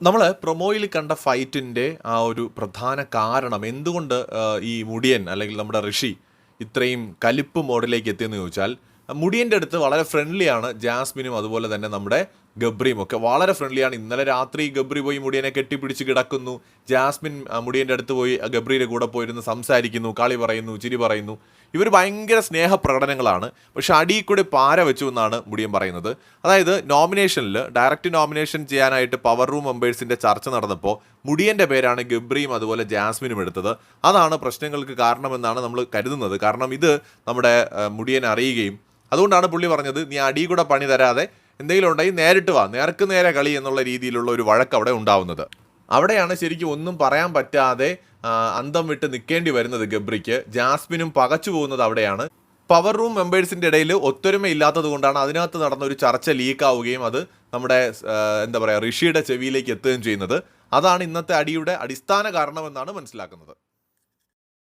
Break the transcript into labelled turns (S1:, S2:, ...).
S1: നമ്മൾ പ്രൊമോയിൽ കണ്ട ഫൈറ്റിന്റെ ആ ഒരു പ്രധാന കാരണം എന്തുകൊണ്ട് ഈ മുടിയൻ അല്ലെങ്കിൽ നമ്മുടെ ഋഷി ഇത്രയും കലിപ്പ് മോഡിലേക്ക് എത്തിയെന്ന് ചോദിച്ചാൽ മുടിയന്റെ അടുത്ത് വളരെ ഫ്രണ്ട്ലിയാണ് ജാസ്മിനും അതുപോലെ തന്നെ നമ്മുടെ ഗബ്രിയും ഒക്കെ വളരെ ഫ്രണ്ട്ലിയാണ് ഇന്നലെ രാത്രി ഗബ്രി പോയി മുടിയനെ കെട്ടിപ്പിടിച്ച് കിടക്കുന്നു. ജാസ്മിൻ മുടിയന്റെ അടുത്ത് പോയി ഗബ്രിയുടെ കൂടെ പോയിരുന്ന് സംസാരിക്കുന്നു കളി പറയുന്നു ചിരി പറയുന്നു. ഇവർ ഭയങ്കര സ്നേഹപ്രകടനങ്ങളാണ്. പക്ഷെ അടിയിൽ കൂടെ പാര വെച്ചു എന്നാണ് മുടിയൻ പറയുന്നത്. അതായത് നോമിനേഷനിൽ ഡയറക്റ്റ് നോമിനേഷൻ ചെയ്യാനായിട്ട് പവർ റൂം മെമ്പേഴ്സിന്റെ ചർച്ച നടന്നപ്പോൾ മുടിയന്റെ പേരാണ് ഗബ്രിയും അതുപോലെ ജാസ്മിനും എടുത്തത്. അതാണ് പ്രശ്നങ്ങൾക്ക് കാരണമെന്നാണ് നമ്മൾ കരുതുന്നത്. കാരണം ഇത് നമ്മുടെ മുടിയൻ അറിയുകയും അതുകൊണ്ടാണ് പുള്ളി പറഞ്ഞത് നീ അടിയിൽ കൂടെ പണി തരാതെ എന്തെങ്കിലും ഉണ്ടെങ്കിൽ നേരിട്ട് വാ. നേർക്ക് നേരെ കളി എന്നുള്ള രീതിയിലുള്ള ഒരു വഴക്ക് അവിടെ ഉണ്ടാവുന്നത്. അവിടെയാണ് ശരിക്കും ഒന്നും പറയാൻ പറ്റാതെ അന്തം വിട്ട് നിൽക്കേണ്ടി വരുന്നത് ഗബ്രിക്ക്. ജാസ്മിനും പകച്ചു പോകുന്നത് അവിടെയാണ്. പവർ റൂം മെമ്പേഴ്സിന്റെ ഇടയിൽ ഒത്തൊരുമ ഇല്ലാത്തത് കൊണ്ടാണ് അതിനകത്ത് നടന്ന ഒരു ചർച്ച ലീക്ക് ആവുകയും അത് നമ്മുടെ എന്താ പറയുക ഋഷിയുടെ ചെവിയിലേക്ക് എത്തുകയും ചെയ്യുന്നത്. അതാണ് ഇന്നത്തെ അടിയുടെ അടിസ്ഥാന കാരണമെന്നാണ് മനസ്സിലാക്കുന്നത്.